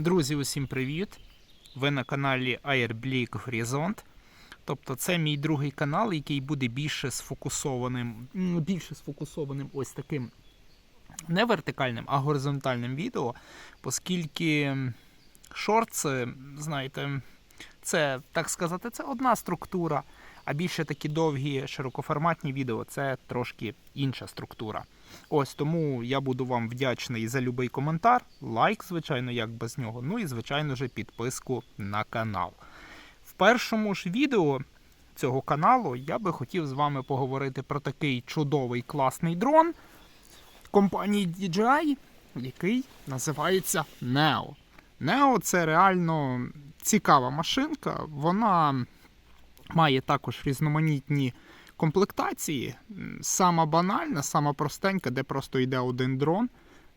Друзі, усім привіт! Ви на каналі Airblick Horizont. Тобто це мій другий канал, який буде більше сфокусованим, більше сфокусованим ось таким не вертикальним, а горизонтальним відео, оскільки шортс, знаєте, це, так сказати, це одна структура, а більше такі довгі широкоформатні відео це трошки інша структура. Ось тому я буду вам вдячний за будь-який коментар, лайк, звичайно, як без нього. Ну і, звичайно ж, підписку на канал. В першому ж відео цього каналу я би хотів з вами поговорити про такий чудовий класний дрон компанії DJI, який називається Neo. Neo це реально цікава машинка. Вона має також різноманітні комплектації. Сама банальна, сама простенька, де просто йде один дрон,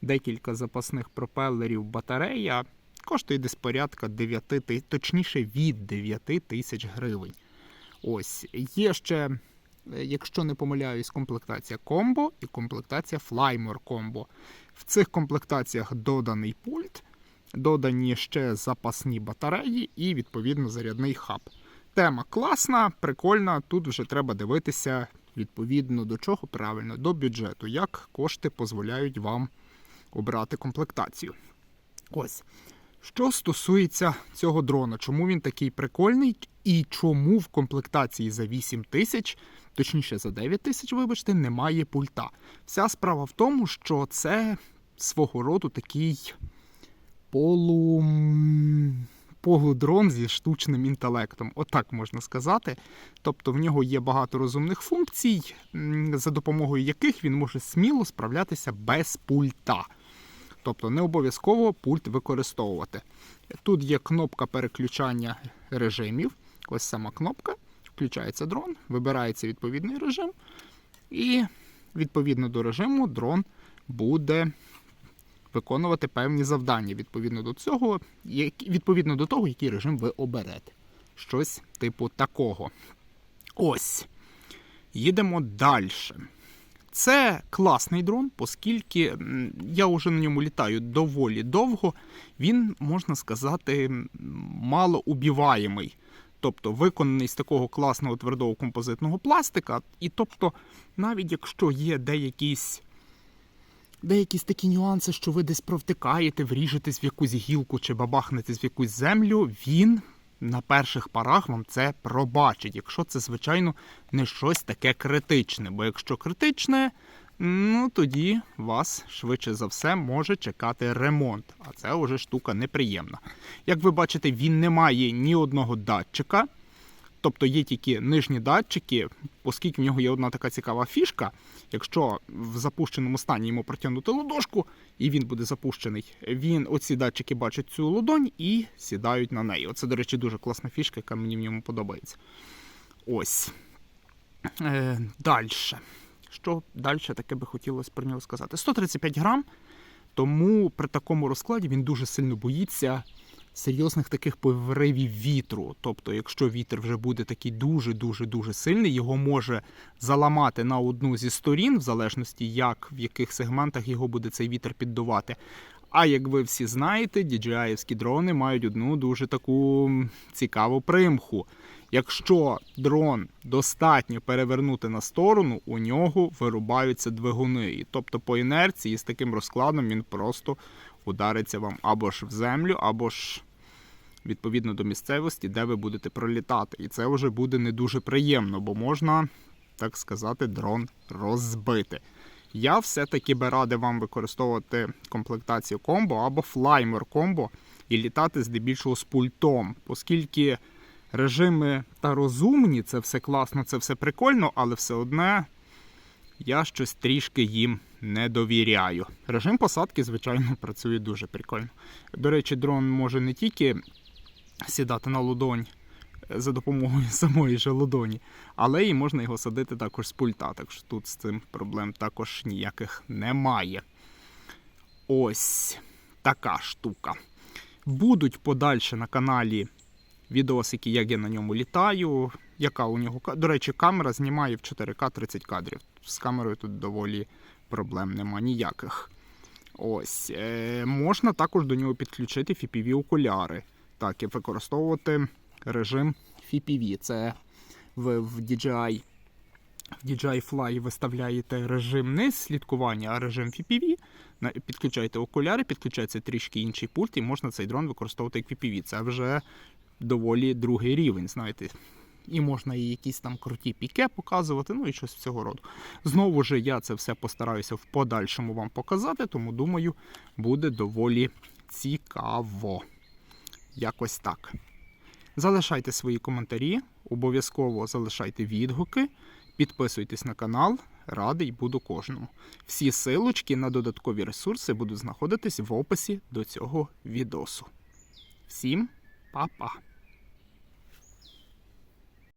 декілька запасних пропелерів, батарея. Коштує десь порядка 9 тисяч, точніше від 9 тисяч гривень. Ось є ще, е, якщо не помиляюсь, комплектація комбо і комплектація Flymore комбо. В цих комплектаціях доданий пульт, додані ще запасні батареї і відповідно зарядний хаб. Тема класна, прикольна. Тут вже треба дивитися відповідно до чого правильно, до бюджету, як кошти дозволяють вам обрати комплектацію. Ось. Що стосується цього дрона, чому він такий прикольний і чому в комплектації за 8 тисяч, точніше за 9 тисяч, вибачте, немає пульта. Вся справа в тому, що це свого роду такий полу... м, полудрон зі штучним інтелектом, отак можна сказати. Тобто в нього є багато розумних функцій, за допомогою яких він може сміло справлятися без пульта. Тобто не обов'язково пульт використовувати. Тут є кнопка переключання режимів. Ось сама кнопка. Включається дрон, вибирається відповідний режим, і відповідно до режиму дрон буде виконувати певні завдання відповідно до цього, відповідно до того, який режим ви оберете. Щось типу такого. Ось. Їдемо далі. Це класний дрон, оскільки я вже на ньому літаю доволі довго. Він, можна сказати, м, малоубіваємий. Тобто виконаний з такого класного твердого композитного пластика. І тобто, навіть якщо є деякісь, деякісь такі нюанси, що ви десь провтикаєте, вріжетесь в якусь гілку чи бабахнетесь в якусь землю, він на перших парах вам це пробачить, якщо це, звичайно, не щось таке критичне. Бо якщо критичне, ну тоді вас швидше за все може чекати ремонт. А це вже штука неприємна. Як ви бачите, він не має ні одного датчика. Тобто є тільки нижні датчики, оскільки в нього є одна така цікава фішка. Якщо в запущеному стані йому протягнути ладошку, і він буде запущений, він оці датчики бачать цю ладонь і сідають на неї. Оце, до речі, дуже класна фішка, яка мені в ньому подобається. Ось. Е, далі. Що далі таке би хотілося про нього сказати? 135 грам, тому при такому розкладі він дуже сильно боїться серйозних таких повривів вітру. Тобто, якщо вітер вже буде такий дуже-дуже дуже сильний, його може заламати на одну зі сторін, в залежності, як в яких сегментах його буде цей вітер піддувати. А як ви всі знаєте, DJI-івські дрони мають одну дуже таку цікаву примху. Якщо дрон достатньо перевернути на сторону, у нього вирубаються двигуни. Тобто по інерції з таким розкладом він просто удариться вам або ж в землю, або ж відповідно до місцевості, де ви будете пролітати. І це вже буде не дуже приємно, бо можна, так сказати, дрон розбити. Я все-таки би радив вам використовувати комплектацію комбо або флаймер комбо і літати здебільшого з пультом, оскільки режими та розумні, це все класно, це все прикольно, але все одне я щось трішки їм не довіряю. Режим посадки, звичайно, працює дуже прикольно. До речі, дрон може не тільки сідати на ладонь е, за допомогою самої же ладоні, але і можна його садити також з пульта. Так що тут з цим проблем також ніяких немає. Ось така штука. Будуть подальше на каналі відосики, як я на ньому літаю. Яка у нього До речі, камера знімає в 4К 30 кадрів. З камерою тут доволі проблем нема ніяких. Ось. Е, можна також до нього підключити FPV окуляри. Так, і використовувати режим FPV. Це ви в DJI. В DJI Fly виставляєте режим не слідкування, а режим FPV. Підключаєте окуляри, підключається трішки інший пульт, і можна цей дрон використовувати як FPV. Це вже доволі другий рівень, знаєте. І можна і якісь там круті піке показувати, ну і щось цього роду. Знову ж я це все постараюся в подальшому вам показати, тому думаю, буде доволі цікаво. Якось так. Залишайте свої коментарі, обов'язково залишайте відгуки, підписуйтесь на канал, радий буду кожному. Всі силочки на додаткові ресурси будуть знаходитись в описі до цього відосу. Всім па-па!